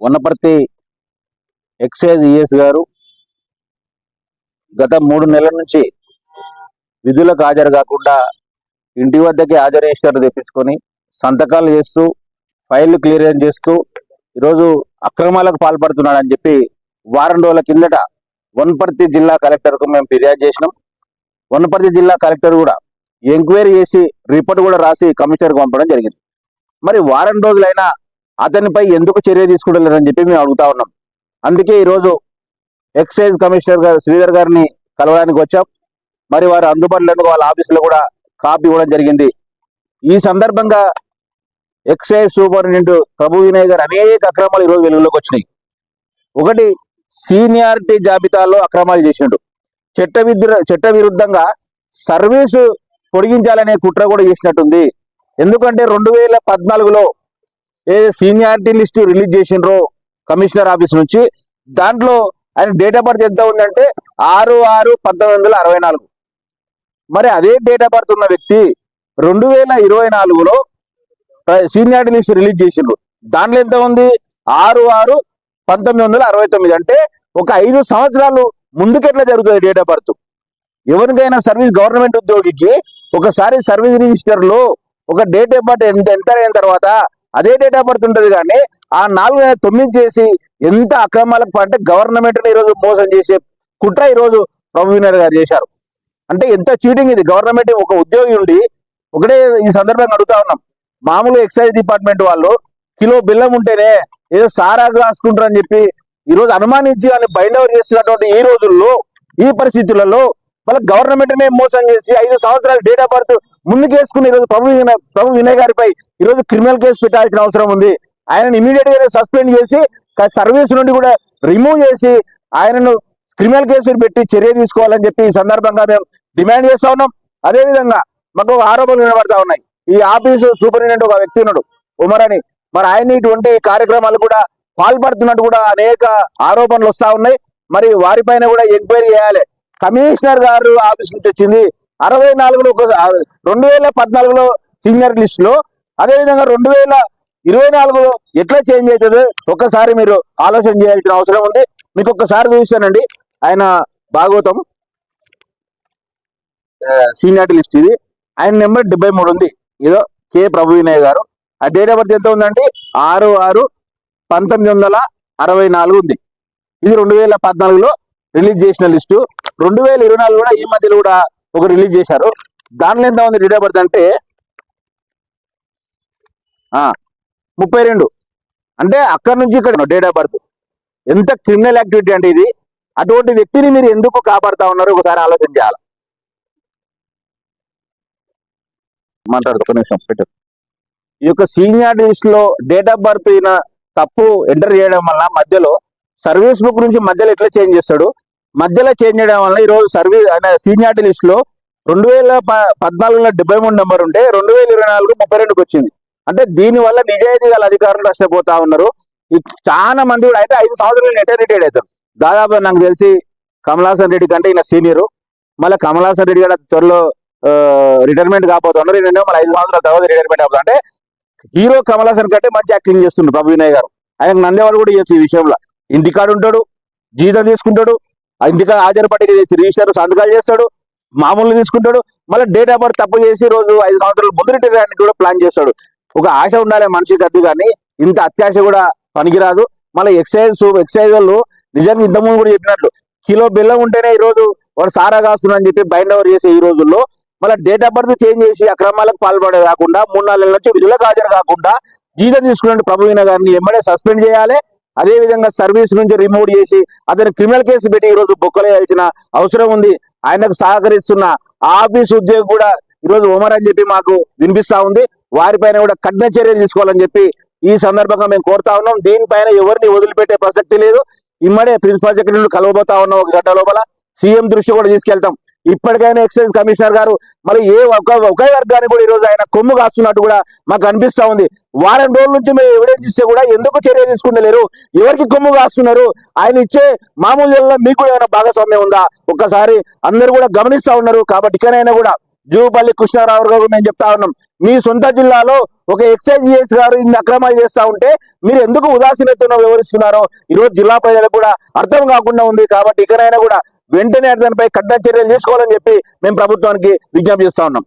Wanaparthy excise ES గారు గత మూడు నెలల నుంచి విధులకు హాజరు కాకుండా ఇంటి వద్దకే హాజరు రిజిస్టర్ తెప్పించుకొని సంతకాలు చేస్తూ ఫైళ్ళు క్లియరెన్స్ చేస్తూ ఈరోజు అక్రమాలకు పాల్పడుతున్నాడని చెప్పి వారం రోజుల కిందట వనపర్తి జిల్లా కలెక్టర్కు మేము ఫిర్యాదు చేసినాం. వనపర్తి జిల్లా కలెక్టర్ కూడా ఎంక్వైరీ చేసి రిపోర్ట్ కూడా రాసి కమిషనర్కి పంపడం జరిగింది. మరి వారం రోజులైనా అతనిపై ఎందుకు చర్య తీసుకోవడం చెప్పి మేము అడుగుతా ఉన్నాం. అందుకే ఈరోజు ఎక్సైజ్ కమిషనర్ గారు శ్రీధర్ గారిని కలవడానికి వచ్చాం. మరి వారు అందుబాటులో వాళ్ళ ఆఫీసులో కూడా కాపీ ఇవ్వడం జరిగింది. ఈ సందర్భంగా ఎక్సైజ్ సూపరింటెండెంట్ ప్రభు వినయ్ గారు అనేక అక్రమాలు ఈరోజు వెలుగులోకి వచ్చినాయి. ఒకటి సీనియారిటీ జాబితాలో అక్రమాలు చేసిండు. చట్ట చట్ట విరుద్ధంగా సర్వీసు పొడిగించాలనే కుట్ర కూడా చేసినట్టుంది. ఎందుకంటే రెండు వేల పద్నాలుగులో ఏ సీనియారిటీ లిస్టు రిలీజ్ చేసిండ్రో కమిషనర్ ఆఫీస్ నుంచి దాంట్లో ఆయన డేట్ ఆఫ్ బర్త్ ఎంత ఉందంటే ఆరు ఆరు పంతొమ్మిది వందల అరవై నాలుగు. మరి అదే డేట్ ఆఫ్ బర్త్ ఉన్న వ్యక్తి రెండు వేల ఇరవై నాలుగులో సీనియారిటీ లిస్ట్ రిలీజ్ చేసిండ్రు దాంట్లో ఎంత ఉంది? ఆరు ఆరు పంతొమ్మిది వందల అరవై తొమ్మిది. అంటే ఒక ఐదు సంవత్సరాలు ముందుకెట్లా జరుగుతుంది డేట్ ఆఫ్ బర్త్? ఎవరికైనా సర్వీస్ గవర్నమెంట్ ఉద్యోగికి ఒకసారి సర్వీస్ రిజిస్టర్లో ఒక డేట్ ఆఫ్ బర్త్ ఎంత ఎంత అయిన తర్వాత అదే డేట్ ఆఫ్ బర్త్ కానీ ఆ నాలుగు తొమ్మిది చేసి ఎంత అక్రమాలకు అంటే గవర్నమెంట్ ఈ రోజు మోసం చేసే కుట్ర ఈ రోజు గారు చేశారు. అంటే ఎంత చీటింగ్ ఇది. గవర్నమెంట్ ఒక ఉద్యోగి ఉండి ఒకటే ఈ సందర్భంగా అడుగుతా ఉన్నాం. మామూలు ఎక్సైజ్ డిపార్ట్మెంట్ వాళ్ళు కిలో బిల్లం ఉంటేనే ఏదో సారా రాసుకుంటారని చెప్పి ఈ రోజు అనుమానించి వాళ్ళని బైండ్ ఓవర్ చేస్తున్నటువంటి ఈ రోజుల్లో ఈ పరిస్థితులలో మళ్ళీ గవర్నమెంట్ నే మోసం చేసి ఐదు సంవత్సరాలు డేట్ ఆఫ్ బర్త్ ముందుకు వేసుకుని ఈరోజు ప్రభు ప్రభు వినయ్ గారిపై ఈరోజు క్రిమినల్ కేసు పెట్టాల్సిన అవసరం ఉంది. ఆయనను ఇమీడియట్గా సస్పెండ్ చేసి సర్వీస్ నుండి కూడా రిమూవ్ చేసి ఆయనను క్రిమినల్ కేసులు పెట్టి చర్య తీసుకోవాలని చెప్పి ఈ సందర్భంగా మేము డిమాండ్ చేస్తా ఉన్నాం. అదేవిధంగా మాకు ఆరోపణలు వినబడతా ఉన్నాయి. ఈ ఆఫీసు సూపరింటెండెంట్ ఒక వ్యక్తి ఉన్నాడు ఉమర్ అని మరి ఆయన ఇటువంటి కార్యక్రమాలు కూడా పాల్పడుతున్నట్టు కూడా అనేక ఆరోపణలు వస్తా ఉన్నాయి. మరి వారిపైన కూడా ఎంక్వైరీ చేయాలి. కమిషనర్ గారు ఆఫీస్ నుంచి వచ్చింది. అరవై నాలుగులో ఒక రెండు వేల పద్నాలుగులో సీనియర్ లిస్ట్లో అదే విధంగా రెండు వేల ఇరవై నాలుగులో ఎట్లా చేంజ్ అవుతుంది? ఒక్కసారి మీరు ఆలోచన చేయాల్సిన అవసరం ఉంది. మీకు ఒక్కసారి చూశానండి. ఆయన భాగవతం. సీనియర్ లిస్ట్ ఇది. ఆయన నెంబర్ డెబ్బై మూడు ఉంది. ఏదో కె ప్రభు వినయ్ గారు. ఆ డేట్ ఆఫ్ బర్త్ ఎంత ఉందండి? ఆరు ఆరు పంతొమ్మిది వందల అరవై నాలుగు ఉంది. ఇది రెండు వేల పద్నాలుగులో రిలీజ్ చేసిన లిస్టు రెండు వేల ఇరవై నాలుగు కూడా ఈ మధ్యలో కూడా ఒక రిలీజ్ చేశారు. దాంట్లో ఎంత ఉంది డేట్ ఆఫ్ బర్త్ అంటే ముప్పై రెండు. అంటే అక్కడి నుంచి ఇక్కడ డేట్ ఆఫ్ బర్త్ ఎంత క్రిమినల్ యాక్టివిటీ అంటే ఇది. అటువంటి వ్యక్తిని మీరు ఎందుకు కాపాడుతా ఉన్నారు ఒకసారి ఆలోచన చేయాలి. మాట్లాడుతూ ఒక నిమిషం పెట్టారు ఈ యొక్క సీనియర్ లిస్ట్లో డేట్ ఆఫ్ బర్త్ అయిన తప్పు ఎంటర్ చేయడం వల్ల మధ్యలో సర్వీస్ బుక్ నుంచి మధ్యలో ఎట్లా చేంజ్ చేస్తాడు? మధ్యలో చేంజ్ చేయడం వల్ల ఈరోజు సర్వీస్ సీనియారిటీ లిస్ట్లో రెండు వేల ప- పద్నాలుగులో డెబ్బై మూడు నెంబర్ ఉంటే రెండు వేల ఇరవై నాలుగు ముప్పై రెండుకి వచ్చింది. అంటే దీని వల్ల నిజాయితీ గల అధికారులు నష్టపోతా ఉన్నారు. చాలా మంది కూడా అయితే ఐదు సంవత్సరాలు నెట్ రిటైర్డ్ అవుతారు. దాదాపు నాకు తెలిసి కమలాసన్ రెడ్డి కంటే ఈయన సీనియర్. మళ్ళీ కమలాసన్ రెడ్డి కూడా త్వరలో రిటైర్మెంట్ కాకపోతున్నారు ఏంటంటే మళ్ళీ ఐదు సంవత్సరాల తర్వాత రిటైర్మెంట్ అవుతుంది అంటే హీరో కమలాసన్ కంటే మంచి యాక్టింగ్ చేస్తుండ్రు ప్రభు వినయ్ గారు. ఆయన నందేవాడు కూడా చేయొచ్చు ఈ విషయంలో. ఇంటికాడు ఉంటాడు జీతం తీసుకుంటాడు ఆ ఇంటికాడ హాజరుపట్టి రిజిస్టర్ సంతకాలు చేస్తాడు మామూలు తీసుకుంటాడు మళ్ళీ డేట్ ఆఫ్ బర్త్ తప్పు చేసి రోజు ఐదు సంవత్సరాలు ముందు రిటైర్మెంట్ కూడా ప్లాన్ చేస్తాడు. ఒక ఆశ ఉండాలి మనిషికి అద్దు కానీ ఇంత అత్యాశ కూడా పనికిరాదు. మళ్ళీ ఎక్సైజ్ ఎక్సైజ్ వాళ్ళు నిజంగా ఇంతకుముందు కూడా చెప్పినట్లు కిలో బెల్లం ఉంటేనే ఈ రోజు వాడు సారా కాస్తుందని చెప్పి బైండ్ ఓవర్ చేసే ఈ రోజుల్లో మళ్ళీ డేట్ ఆఫ్ బర్త్ చేంజ్ చేసి అక్రమాలకు పాల్పడే కాకుండా మూడు నాలుగు నెలల నుంచి విధులకు హాజరు కాకుండా జీతం తీసుకున్న ప్రభువీణ గారిని ఎమ్మడే సస్పెండ్ చేయాలి. అదే విధంగా సర్వీస్ నుంచి రిమూవ్ చేసి అతని క్రిమినల్ కేసు పెట్టి ఈ రోజు బొక్కలేయాల్సిన అవసరం ఉంది. ఆయనకు సహకరిస్తున్న ఆఫీస్ ఉద్యోగి కూడా ఈరోజు ఉమర్ అని చెప్పి మాకు వినిపిస్తా ఉంది. వారిపైన కూడా కఠిన చర్యలు తీసుకోవాలని చెప్పి ఈ సందర్భంగా మేము కోరుతా ఉన్నాం. దీనిపైన ఎవరిని వదిలిపెట్టే ప్రసక్తి లేదు. ఇమ్మడే ప్రిన్సిపల్ సెక్రటరీలు కలవబోతా ఉన్నాం ఒక గంట లోపల సీఎం దృష్టి కూడా తీసుకెళ్తాం. ఇప్పటికైనా ఎక్సైజ్ కమిషనర్ గారు మరి ఏ ఒక ఒకే వర్గాన్ని కూడా ఈరోజు ఆయన కొమ్ము కాస్తున్నట్టు కూడా మాకు అనిపిస్తా ఉంది. వారం రోజుల నుంచి మీరు ఎవిడెన్స్ ఇస్తే కూడా ఎందుకు చర్య తీసుకుంటలేరు? ఎవరికి కొమ్ము కాస్తున్నారు? ఆయన ఇచ్చే మామూలు మీకు ఏమైనా భాగస్వామ్యం ఉందా? ఒక్కసారి అందరు కూడా గమనిస్తా ఉన్నారు. కాబట్టి ఇకనైనా కూడా జూపల్లి కృష్ణారావు గారు మేము చెప్తా ఉన్నాం. మీ సొంత జిల్లాలో ఒక ఎక్సైజ్ జిఎస్ గారు ఇన్ని అక్రమాలు చేస్తా ఉంటే మీరు ఎందుకు ఉదాసీనతను వివరిస్తున్నారో ఈరోజు జిల్లా ప్రజలకు కూడా అర్థం కాకుండా ఉంది. కాబట్టి ఇకనైనా కూడా వెంటనే దానిపై కఠిన చర్యలు తీసుకోవాలని చెప్పి మేము ప్రభుత్వానికి విజ్ఞప్తి చేస్తా ఉన్నాం.